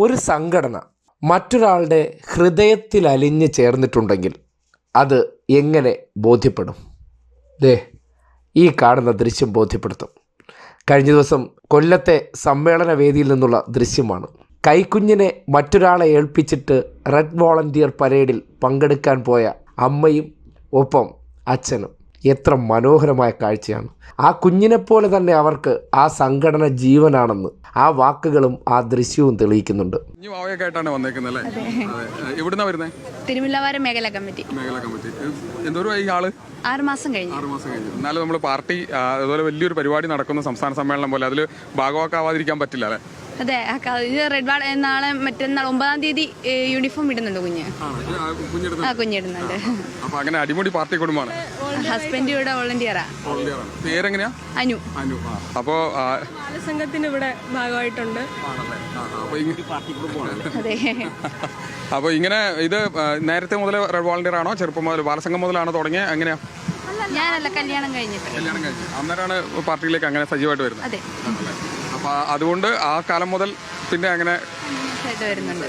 ഒരു സംഘടന മറ്റൊരാളുടെ ഹൃദയത്തിൽ അലിഞ്ഞു ചേർന്നിട്ടുണ്ടെങ്കിൽ അത് എങ്ങനെ ബോധ്യപ്പെടും? ദേ ഈ കാണുന്ന ദൃശ്യം ബോധ്യപ്പെടുത്തും. കഴിഞ്ഞ ദിവസം കൊല്ലത്തെ സമ്മേളന വേദിയിൽ നിന്നുള്ള ദൃശ്യമാണ്. കൈക്കുഞ്ഞിനെ മറ്റൊരാളെ ഏൽപ്പിച്ചിട്ട് റെഡ് വോളണ്ടിയർ പരേഡിൽ പങ്കെടുക്കാൻ പോയ അമ്മയും ഒപ്പം അച്ഛനും. എത്ര മനോഹരമായ കാഴ്ചയാണ്. ആ കുഞ്ഞിനെപ്പോലെ തന്നെ അവർക്ക് ആ സംഘടന ജീവനാണെന്ന് ആ വാക്കുകളും ആ ദൃശ്യവും തെളിയിക്കുന്നുണ്ട്. ആയിട്ടാണ് വന്നേക്കുന്നത് എവിടുന്നാ തിരുമുല്ലവാരം മേഖല കമ്മിറ്റി. മേഖല കമ്മിറ്റി. ആൾ? ആറ് മാസം കഴിഞ്ഞു. ആറ് മാസം കഴിഞ്ഞു. എന്നാലും നമ്മൾ പാർട്ടി അതുപോലെ വലിയൊരു പരിപാടി നടക്കുന്ന സംസ്ഥാന സമ്മേളനം പോലെ അതിൽ ഭാഗവാക്കാവാതിരിക്കാൻ പറ്റില്ല അല്ലേ? അതെ ഇത് റെഡ് വാൾ നാളെ മറ്റന്നാൾ ഒമ്പതാം തീയതി യൂണിഫോം ഇടുന്നുണ്ട് കുഞ്ഞ്. ആ കുഞ്ഞിടുന്നുണ്ട്. അപ്പൊ അങ്ങനെ അടിമുടി പാർട്ടി കുടുംബമാണ്. ഹസ്ബൻഡ് ഇവിടെ വോളണ്ടിയറാ. പേരെങ്ങനെയാ? അനു. അനു. അപ്പോ ബാലസംഘത്തിന് ഇവിടെ ഭാഗമായിട്ടുണ്ട്. അപ്പൊ ഇങ്ങനെ അതെ. അപ്പൊ ഇങ്ങനെ ഇത് നേരത്തെ മുതൽ റെഡ് വോളണ്ടിയർ ആണോ ചെറുപ്പം മുതൽ ബാലസംഘം മുതലാണോ തുടങ്ങിയ? എങ്ങനെയാ? ഞാനല്ല കല്യാണം കഴിഞ്ഞിട്ട്. കല്യാണം കഴിഞ്ഞു. അന്നേരമാണ് പാർട്ടിയിലേക്ക് അങ്ങനെ സജീവമായിട്ട് വരുന്നത്. അതെ. അതുകൊണ്ട് ആ കാലം മുതൽ പിന്നെ അങ്ങനെ വരുന്നുണ്ട്.